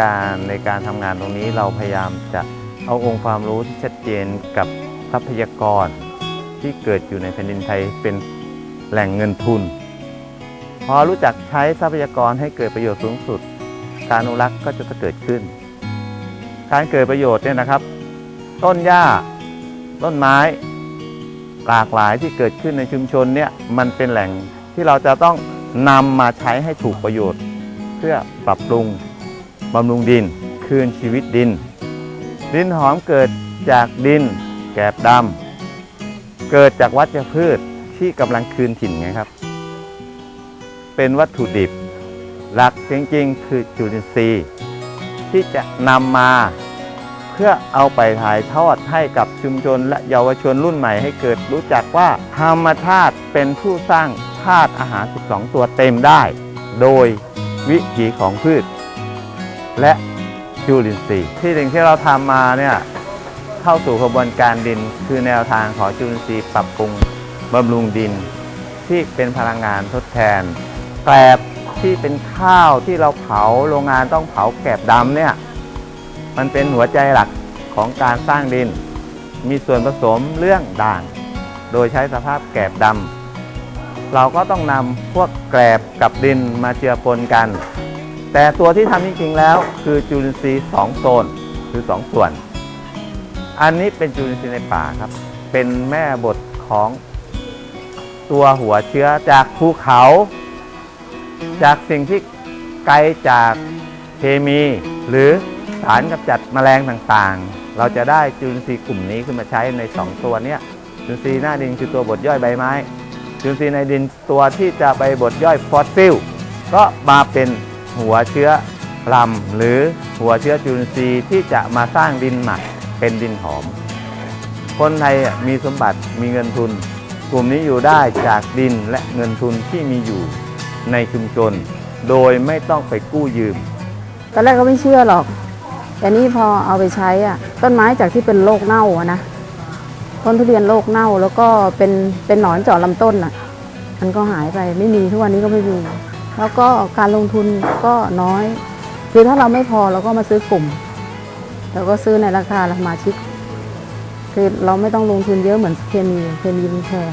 การในการทำงานตรงนี้เราพยายามจะเอาองค์ความรู้ที่ชัดเจนกับทรัพยากรที่เกิดอยู่ในแผ่นดินไทยเป็นแหล่งเงินทุน พอรู้จักใช้ทรัพยากรให้เกิดประโยชน์สูงสุด การอนุรักษ์ก็จะเกิดขึ้น การเกิดประโยชน์เนี่ยนะครับ ต้นหญ้าต้นไม้หลากหลายที่เกิดขึ้นในชุมชนเนี่ยมันเป็นแหล่งที่เราจะต้องนำมาใช้ให้ถูกประโยชน์ เพื่อปรับปรุง บำรุงดิน คืนชีวิตดิน ดินหอมเกิดจากดิน แกบดำเกิดจากวัชพืชที่กำลังคืนถิ่นไงครับ เป็นวัตถุดิบ หลักจริงๆ คือจุลินทรีย์ ที่จะนำมาเพื่อเอาไปถ่ายทอดให้กับชุมชนและเยาวชนรุ่นใหม่ให้เกิดรู้จักว่าธรรมชาติเป็นผู้สร้างธาตุอาหาร 12 ตัวเต็มได้ โดยวิถีของพืช และจุลินทรีย์ที่สิ่งที่เราทำมาเนี่ยเข้าสู่กระบวนการดิน คือแนวทางของจุลินทรีย์ปรับปรุงบำรุงดิน ที่เป็นพลังงานทดแทนแกลบที่เป็นข้าวที่เราเผาโรงงานต้องเผาแกลบดำเนี่ยมันเป็นหัวใจหลักของการสร้างดิน มีส่วนผสมเรื่องด่าง โดยใช้สภาพแกลบดำเราก็ต้องนำพวกแกลบกับดินมาเจือปนกัน แต่ตัวที่ทำจริงๆแล้วคือจุลินทรีย์2โซนคือ2ส่วน อันนี้เป็นจุลินทรีย์ในป่าครับ เป็นแม่บทของตัวหัวเชื้อจากภูเขา จากสิ่งที่ไกลจากเคมี หรือสารกำจัดแมลงต่างๆ เราจะได้จุลินทรีย์กลุ่มนี้ขึ้นมาใช้ใน 2 ตัวเนี้ยจุลินทรีย์หน้าดินคือตัวบดย่อยใบไม้จุลินทรีย์ในดินตัวที่จะไปบดย่อยฟอสซิลก็มาเป็น หัวเชื้อลำหรือหัวเชื้อจุลินทรีย์ที่จะมาสร้างดินหมักเป็นดินหอม คนไทยมีสมบัติมีเงินทุน กลุ่มนี้อยู่ได้จากดินและเงินทุนที่มีอยู่ในชุมชน โดยไม่ต้องไปกู้ยืม ตอนแรกก็ไม่เชื่อหรอก แต่นี่พอเอาไปใช้อะต้นไม้จากที่เป็นโรคเน่าอะนะต้นทุเรียนโรคเน่าแล้วก็เป็นเป็นหนอนเจาะลำต้นอะมันก็หายไปไม่มีทุกวันนี้ก็ไม่มี แล้วก็การลงทุนก็น้อย คือถ้าเราไม่พอเราก็มาซื้อกลุ่มแล้วก็ซื้อในราคาสมาชิก คือเราไม่ต้องลงทุนเยอะเหมือนเคมีเคมีมันแพง